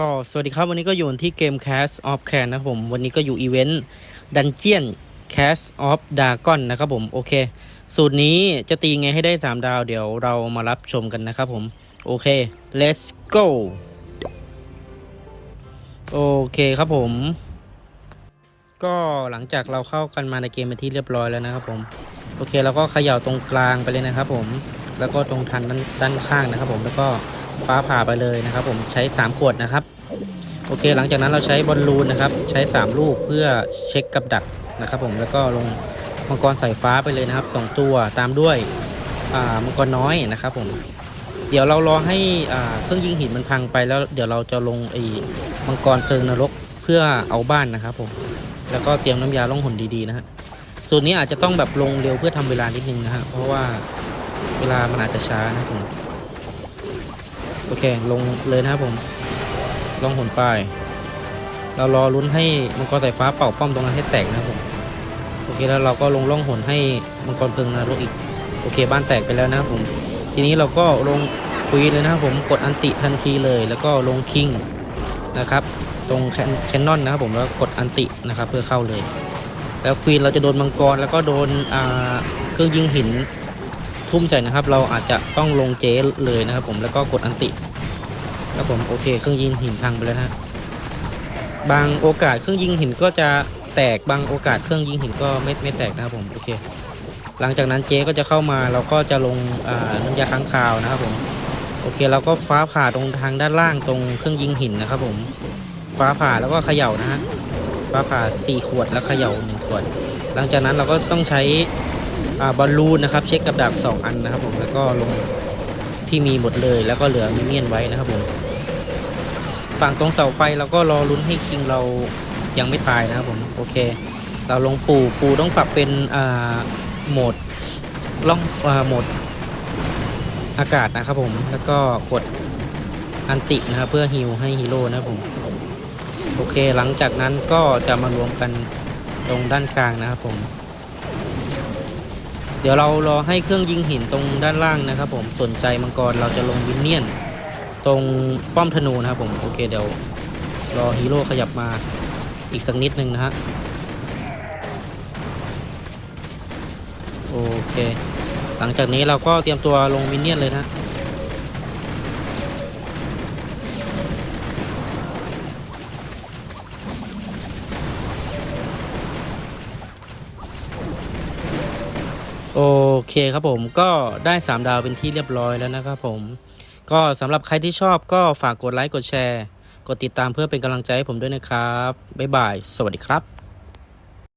ก็สวัสดีครับ วันนี้ก็อยู่ที่เกม Cast of Can นะครับผม วันนี้ก็อยู่อีเวนต์ Dungeon Cast of Dragon นะครับผม โอเค สูตรนี้จะตีไงให้ได้ 3 ดาว เดี๋ยวเรามารับชมกันนะครับผม โอเค let's go โอเคครับผม ก็หลังจากเราเข้ากันมาในเกมเป็นที่เรียบร้อยแล้วนะครับผม โอเคเราก็เขย่าตรงกลางไปเลยนะครับผม แล้วก็ตรงทันด้านด้านข้างนะครับผมแล้วก็ ฟ้าผ่าไปเลยนะครับ ผมใช้ 3 ขวดนะครับ โอเค หลังจากนั้นเราใช้บอลลูนนะครับ ใช้ 3 ลูกเพื่อเช็คกับดักนะครับ ผมแล้วก็ลงมังกรสายฟ้าไปเลยนะครับ 2 ตัวตามด้วยมังกรน้อยนะครับ ผม เดี๋ยวเรารอให้อ่าเครื่องยิงหินมันพังไปแล้ว เดี๋ยวเราจะลงไอ้มังกรเพลิงนรกเพื่อเอาบ้านนะครับ ผม แล้วก็เตรียมน้ำยาล่องหนดีๆนะฮะส่วนนี้อาจจะต้องแบบลงเร็วเพื่อทำเวลานิดนึงนะฮะเพราะว่าเวลามันอาจจะช้านะครับผม โอเค ลงเลยนะครับผม ลองหนไป เรารอลุ้นให้มังกรสายฟ้าเป่าป้อมตรงนั้นให้แตกนะครับผม โอเคแล้วเราก็ลงล่องหนให้มังกรเพลิงนรกอีก โอเค บ้านแตกไปแล้วนะครับผม ทีนี้เราก็ลงคุยเลยนะครับผม กดอันติทันทีเลย แล้วก็ลงคิงนะครับ ตรงแคนนอนนะครับผม แล้วกดอันตินะครับเพื่อเข้าเลย แล้วควีนเราจะโดนมังกรแล้วก็โดนเครื่องยิงหิน ทุ่มใส่นะครับ เราอาจจะต้องลงเจเลยนะครับผมแล้วก็กดอันติครับผมโอเค เครื่องยิงหินพังไปแล้วนะบางโอกาสเครื่องยิงหินก็จะแตกบางโอกาสเครื่องยิงหินก็ไม่ไม่แตกนะครับผมโอเค หลังจากนั้นเจก็จะเข้ามาเราก็จะลงอ่าน้ำยาค้างคาวนะครับผมโอเคเราก็ฟ้าผ่าตรงทางด้านล่างตรงเครื่องยิงหินนะครับผมฟ้าผ่าแล้วก็เขย่านะฮะฟ้าผ่า 4 ขวดแล้วเขย่า1ขวด หลังจากนั้นเราก็ต้องใช้ บอลลูนนะครับ เช็คกับดัก2 อันนะครับผมแล้วก็ลงที่มีหมดเลย แล้วก็เหลือมิเนียนไว้นะครับผมฝั่งตรงเสาไฟเราก็รอลุ้นให้คิงเรายังไม่ตายนะครับผมโอเค เราลงปูปูต้องปรับเป็นอ่าโหมดล่องอ่าโหมดอากาศนะครับผมแล้วก็กดอันตินะครับเพื่อฮิลให้ฮีโร่นะครับผมโอเคหลังจากนั้นก็จะมารวมกันตรงด้านกลางนะครับผม เดี๋ยวเรารอให้เครื่องยิงหินตรงด้านล่างนะครับ ผมสนใจมังกรเราจะลงวินเนียน ตรงป้อมธนูนะครับผมโอเคเดี๋ยวรอฮีโร่ขยับมาอีกสักนิดนึงนะฮะโอเค หลังจากนี้เราก็เตรียมตัวลงวินเนียนเลยนะ โอเคครับผมก็ได้ 3 ดาวเป็นที่เรียบร้อยแล้วนะครับผม ก็สำหรับใครที่ชอบก็ฝากกดไลค์กดแชร์ กดติดตามเพื่อเป็นกำลังใจให้ผมด้วยนะครับ บ๊ายบาย สวัสดีครับ